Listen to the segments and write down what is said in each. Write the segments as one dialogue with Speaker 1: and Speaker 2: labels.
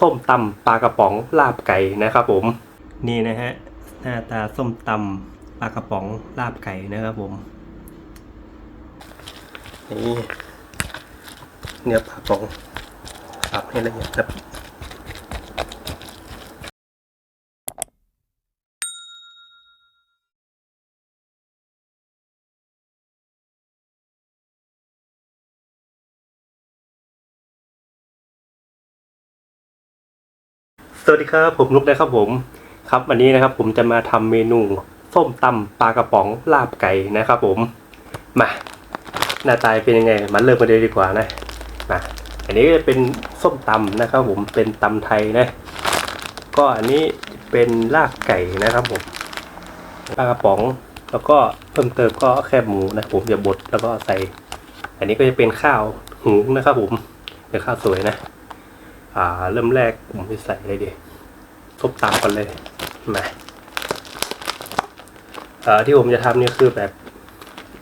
Speaker 1: ส้มตำปลากระป๋องลาบไก่นะครับผม นี่นะฮะหน้าตาส้มตำปลากระป๋องลาบไก่นะครับผมนี่เนื้อปลากระป๋องสับให้ละเอียดครับ วัสดีครับผมลุกนะครับผมครับวันนี้นะครับผมจะมาทำเมนูส้มตำปลากระป๋องลาบไก่นะครับผมมาหน้าตาเป็นยังไงมาเริ่มกันเลยดีกว่านะมาอันนี้เป็นส้มตำนะครับผมเป็นตำไทยนะ ก็อันนี้เป็นลาบไก่นะครับผมปลากระป๋องแล้วก็เพิ่มเติมก็แคบหมูนะผมจะบดแล้วก็ใส่ อันนี้ก็จะเป็นข้าวหุงนะครับผมเป็นข้าวสวยนะ อ่า เริ่มแรกผมจะใส่อะไรดีทบตามกันเลยมาอ่อที่ผมจะทำเนี่ยคือแบบ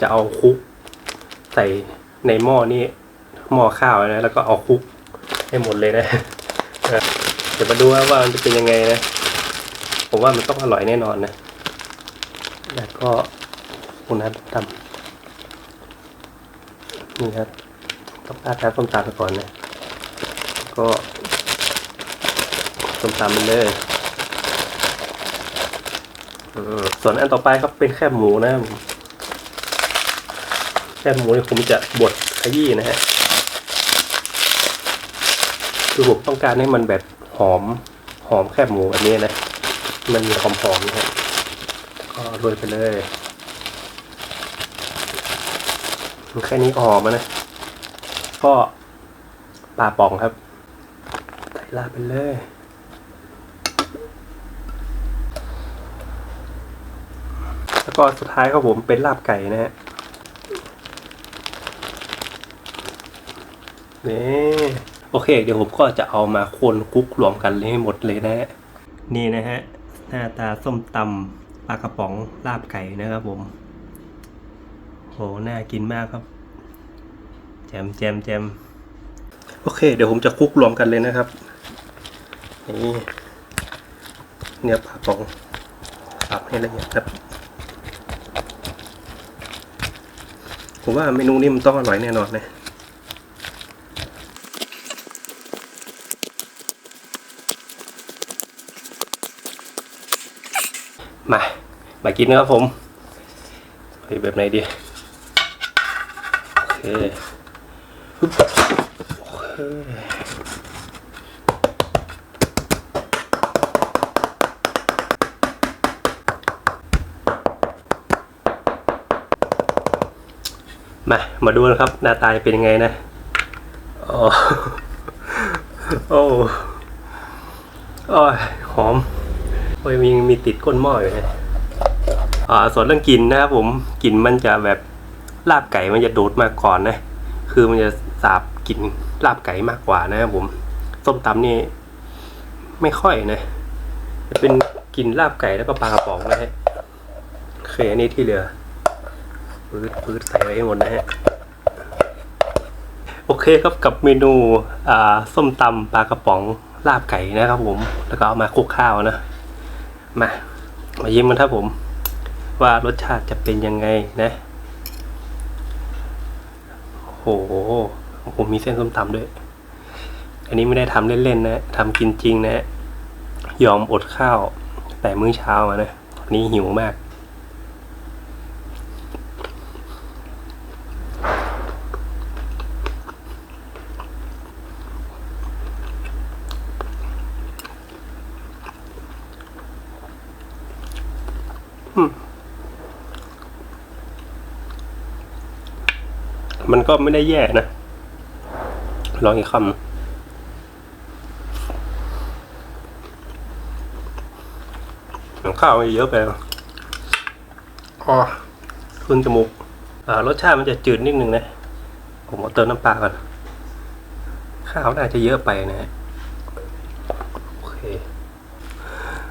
Speaker 1: จะเอาคลุก ใส่ในหม้อนี้หม้อข้าวนะแล้วก็เอาคลุกให้หมดเลยนะเดี๋ยวมาดูว่ามันจะเป็นยังไงนะ ผมว่ามันต้องอร่อยแน่นอนนะแล้วก็คุณนัททำนี่ครับต้องราดน้ำส้มตำไปก่อนนะก็ ส้มตำมันเลยส่วนอันต่อไปครับเป็นแคบหมูนะแคบหมูนี่ผมจะบดขยี้นะฮะคือผมต้องการให้มันแบบหอมหอมแคบหมูแบบนี้นะ มันมีหอมหอมนะฮะก็โรยไปเลยแค่นี้ก็หอมนะ ก็ปลาป่องครับใส่ลาไปเลย แล้วก็สุดท้ายครับผมเป็นลาบไก่นะฮะนี่โอเค เดี๋ยวผมก็จะเอามาคนคลุกรวมกันเลยให้หมดเลยนะฮะนี่นะฮะหน้าตาส้มตำปลากระป๋องลาบไก่นะครับผมโหน่ากินมากครับ แจมแจมแจมโอเค เดี๋ยวผมจะคลุกรวมกันเลยนะครับนี่เนื้อปลากระป๋องสับให้ละเอียดครับ ผมว่าเมนูนี้มันต้องอร่อยแน่นอนนะมา มากินนะครับผมไปแบบไหนดีโอเคฮึบโอเค มา มาดูนะครับ หน้าตาจะเป็นยังไงนะโอ้โอ้โอ้ยหอมโอ้ยมีมีติดก้นหม้ออยู่นะอ่าส่วนเรื่องกลิ่นนะครับผมกลิ่นมันจะแบบลาบไก่มันจะโดดมาก่อนนะ คือมันจะสาบกลิ่นลาบไก่มากกว่านะครับผมส้มตำนี่ไม่ค่อยนะจะเป็นกลิ่นลาบไก่แล้วก็ปลากระป๋องนะฮะโอเคอันนี้ที่เหลือ ปืดปืดใส่ไว้ให้หมดนะฮะ โอเคครับกับเมนูอ่าส้มตำปลากระป๋องลาบไก่นะครับผม แล้วก็เอามาคลุกข้าวนะ มา มายิ้มกันครับผม ว่ารสชาติจะเป็นยังไงนะโอ้โหผมมีเส้นส้มตำด้วย อันนี้ไม่ได้ทำเล่นๆนะทำกินจริงนะ ยอมอดข้าวแต่มื้อเช้ามานะนนี้หิวมาก มันก็ไม่ได้แย่นะ ลองอีกคำข้าวมันเยอะไปอะอ๋อขึ้นจมูกอ่ารสชาติมันจะจืดนิดนึงนะ ผมเอาเติมน้ำปลาก่อน ข้าวน่าจะเยอะไปนะฮะโอเค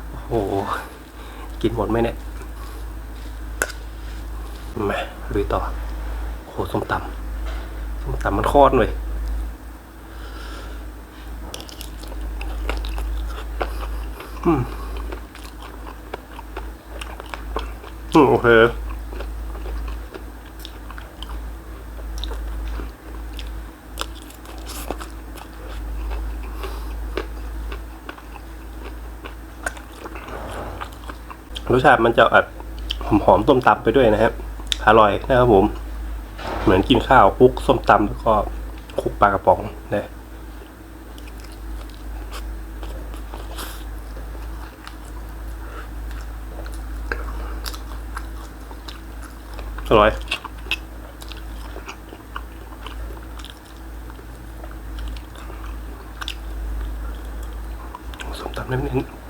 Speaker 1: โอ้โห กินหมดไหมเนี่ย มาลุยต่อโอ้โหส้มตำส้ม ตำมันโคตรเลยอืมอืมโอเครสชาติมันจะแบบหอมๆต้มตำไปด้วยนะครับ อร่อยนะครับผม เหมือนกินข้าวคุกส้มตำแล้วก็คุกปลากระป๋องนะอร่อยส้มตำเน้นๆ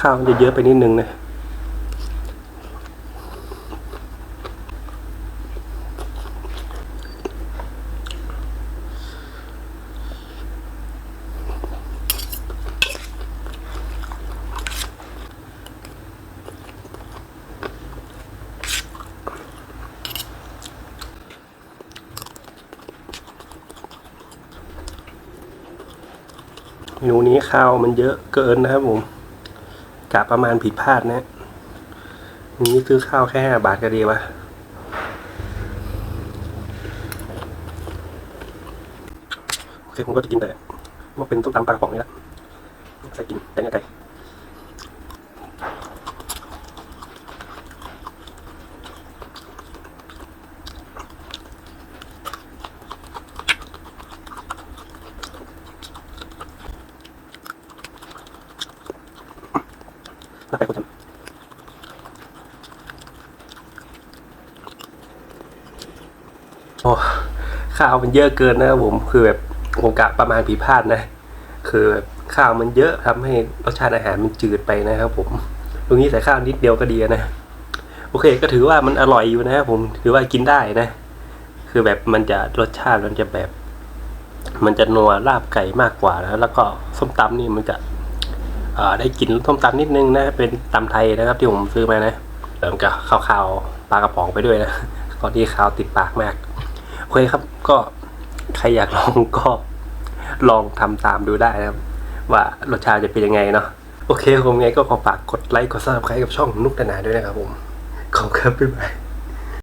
Speaker 1: ข้าวมันจะเยอะไปนิดนึงนะเมนูนี้ข้าวมันเยอะเกินนะครับผม กะประมาณผิดพลาดนะนี้ซื้อข้าวแค่ห้าบาทก็ดีวะโอเคผมก็จะกินแต่ว่าเป็นต้มตำปลากระป๋องนี่แหละใส่กินแต่เนื้อไก่แล้วไปคนทำ โอ้ข้าวมันเยอะเกินนะครับผมคือแบบผมกะประมาณผิดพลาดนะ คือแบบข้าวมันเยอะทำให้รสชาติอาหารมันจืดไปนะครับผมตรงนี้ใส่ข้าวนิดเดียวก็ดีนะโอเค ก็ถือว่ามันอร่อยอยู่นะครับผมถือว่ากินได้นะ คือแบบมันจะรสชาติมันจะแบบ มันจะนัวลาบไก่มากกว่านะแล้วก็ส้มตำนี่มันจะได้กลินส้มตำนิดนึงนะ เป็นตำไทยนะครับ ที่ผมซื้อมานะเติมกับข้าวๆปลากระป๋องไปด้วยนะก่อนที่ข้าวติดปากมาก โอเคครับก็ใครอยากลองก็ลองทำตามดูได้นะครับ ว่ารสชาติจะเป็นยังไงเนาะโอเคผมไงก็ขอฝากกดไลค์กดซับสไครต์กับช่องนุกตนาด้วยนะครับผมขอบคุณครับบ๊ายบาย